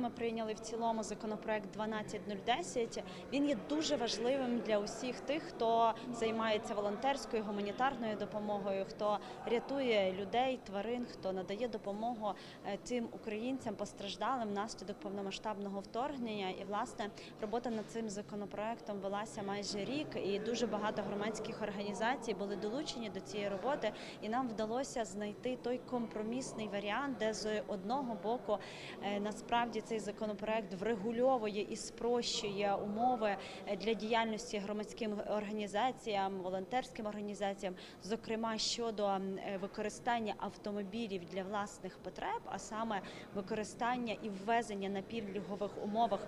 Ми прийняли в цілому законопроект 12010. Він є дуже важливим для усіх тих, хто займається волонтерською гуманітарною допомогою, хто рятує людей, тварин, хто надає допомогу е, тим українцям постраждалим внаслідок повномасштабного вторгнення. І власне робота над цим законопроектом велася майже рік, і дуже багато громадських організацій були долучені до цієї роботи, і нам вдалося знайти той компромісний варіант, де з одного боку е, насправді цей законопроект врегульовує і спрощує умови е, для діяльності громадським організаціям, волонтерським організаціям, зокрема щодо е, використання автомобілів для власних потреб, а саме використання і ввезення на пільгових умовах.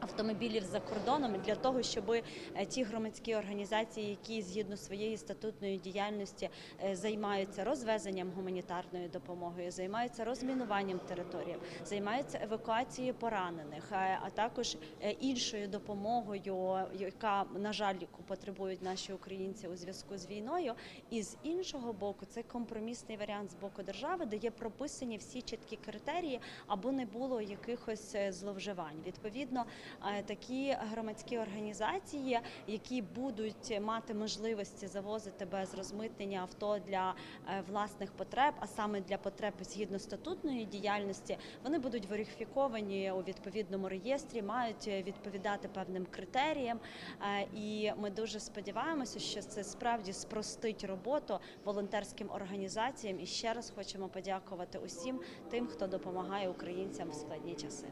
Автомобілів за кордоном для того, щоб е, ті громадські організації, які згідно своєї статутної діяльності е, займаються розвезенням гуманітарною допомогою, займаються розмінуванням територій, займаються евакуацією поранених, е, а також іншою допомогою, яка на жаль потребують наші українці у зв'язку з війною. І з іншого боку, це компромісний варіант з боку держави, де є прописані всі чіткі критерії, аби не було якихось зловживань. Відповідно, такі громадські організації, які будуть мати можливості завозити без розмитнення авто для е, власних потреб, а саме для потреб згідно статутної діяльності, вони будуть верифіковані у відповідному реєстрі, мають е, відповідати певним критеріям. Е, І ми дуже сподіваємося, що це справді спростить роботу волонтерським організаціям. І ще раз хочемо подякувати усім тим, хто допомагає українцям в складні часи.